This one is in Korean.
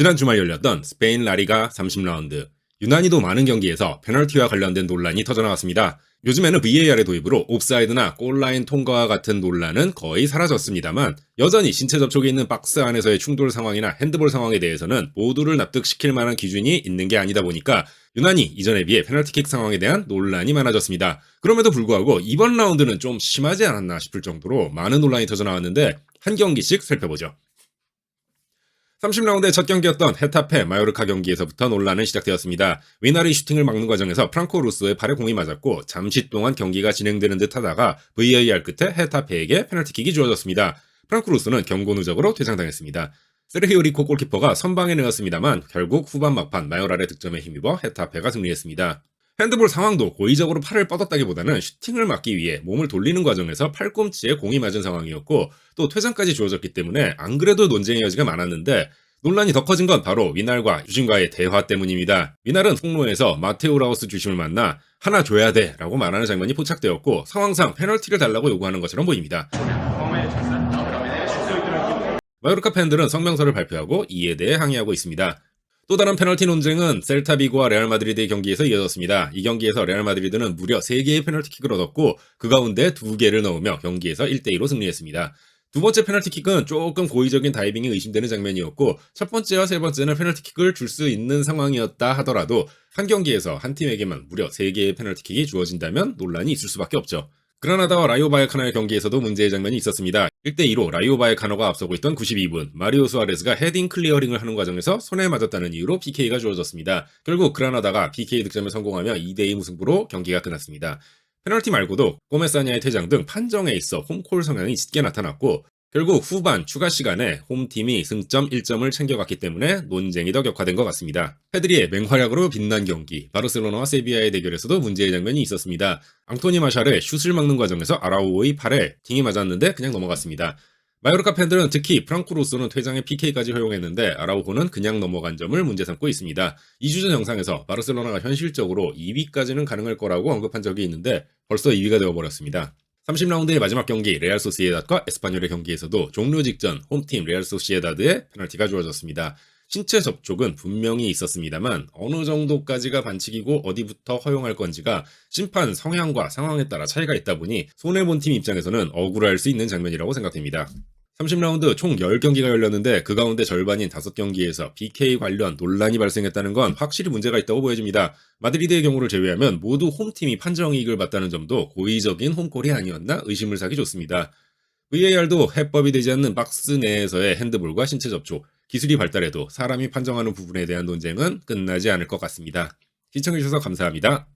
지난 주말 열렸던 스페인 라리가 30라운드. 유난히도 많은 경기에서 페널티와 관련된 논란이 터져나왔습니다. 요즘에는 VAR의 도입으로 옵사이드나 골라인 통과와 같은 논란은 거의 사라졌습니다만 여전히 신체 접촉이 있는 박스 안에서의 충돌 상황이나 핸드볼 상황에 대해서는 모두를 납득시킬 만한 기준이 있는 게 아니다 보니까 유난히 이전에 비해 페널티킥 상황에 대한 논란이 많아졌습니다. 그럼에도 불구하고 이번 라운드는 좀 심하지 않았나 싶을 정도로 많은 논란이 터져나왔는데 한 경기씩 살펴보죠. 30라운드의 첫 경기였던 헤타페 마요르카 경기에서부터 논란은 시작되었습니다. 위나리 슈팅을 막는 과정에서 프랑코 루소의 발에 공이 맞았고 잠시 동안 경기가 진행되는 듯 하다가 VAR 끝에 헤타페에게 페널티킥이 주어졌습니다. 프랑코 루소는 경고 누적으로 퇴장당했습니다. 세르히오 리코 골키퍼가 선방에 넣었습니다만 결국 후반 막판 마요랄의 득점에 힘입어 헤타페가 승리했습니다. 핸드볼 상황도 고의적으로 팔을 뻗었다기보다는 슈팅을 막기 위해 몸을 돌리는 과정에서 팔꿈치에 공이 맞은 상황이었고 또 퇴장까지 주어졌기 때문에 안 그래도 논쟁의 여지가 많았는데 논란이 더 커진 건 바로 위날과 주심과의 대화 때문입니다. 위날은 통로에서 마테오 라오스 주심을 만나 하나 줘야 돼 라고 말하는 장면이 포착되었고 상황상 페널티를 달라고 요구하는 것처럼 보입니다. 마요르카 팬들은 성명서를 발표하고 이에 대해 항의하고 있습니다. 또 다른 페널티 논쟁은 셀타비고와 레알 마드리드의 경기에서 이어졌습니다. 이 경기에서 레알 마드리드는 무려 3개의 페널티킥을 얻었고 그 가운데 2개를 넣으며 경기에서 1대2로 승리했습니다. 두 번째 페널티킥은 조금 고의적인 다이빙이 의심되는 장면이었고 첫 번째와 세 번째는 페널티킥을 줄 수 있는 상황이었다 하더라도 한 경기에서 한 팀에게만 무려 3개의 페널티킥이 주어진다면 논란이 있을 수밖에 없죠. 그라나다와 라이오 바이카노의 경기에서도 문제의 장면이 있었습니다. 1대2로 라이오 바이카노가 앞서고 있던 92분, 마리오 수아레스가 헤딩 클리어링을 하는 과정에서 손에 맞았다는 이유로 PK가 주어졌습니다. 결국 그라나다가 PK 득점에 성공하며 2대2 무승부로 경기가 끝났습니다. 페널티 말고도 꼬메사냐의 퇴장 등 판정에 있어 홈콜 성향이 짙게 나타났고 결국 후반 추가 시간에 홈팀이 승점 1점을 챙겨갔기 때문에 논쟁이 더 격화된 것 같습니다. 페드리의 맹활약으로 빛난 경기, 바르셀로나와 세비야의 대결에서도 문제의 장면이 있었습니다. 앙토니 마샬의 슛을 막는 과정에서 아라우오의 팔에 팅이 맞았는데 그냥 넘어갔습니다. 마요르카 팬들은 특히 프랑크 로스는 퇴장의 PK까지 허용했는데 아라우호는 그냥 넘어간 점을 문제 삼고 있습니다. 2주 전 영상에서 바르셀로나가 현실적으로 2위까지는 가능할 거라고 언급한 적이 있는데 벌써 2위가 되어버렸습니다. 30라운드의 마지막 경기 레알 소시에다드와 에스파뇰의 경기에서도 종료 직전 홈팀 레알 소시에다드에 페널티가 주어졌습니다. 신체 접촉은 분명히 있었습니다만 어느 정도까지가 반칙이고 어디부터 허용할 건지가 심판 성향과 상황에 따라 차이가 있다 보니 손해본 팀 입장에서는 억울할 수 있는 장면이라고 생각됩니다. 30라운드 총 10경기가 열렸는데 그 가운데 절반인 5경기에서 BK 관련 논란이 발생했다는 건 확실히 문제가 있다고 보여집니다. 마드리드의 경우를 제외하면 모두 홈팀이 판정 이익을 봤다는 점도 고의적인 홈콜이 아니었나 의심을 사기 좋습니다. VAR도 해법이 되지 않는 박스 내에서의 핸드볼과 신체 접촉, 기술이 발달해도 사람이 판정하는 부분에 대한 논쟁은 끝나지 않을 것 같습니다. 시청해주셔서 감사합니다.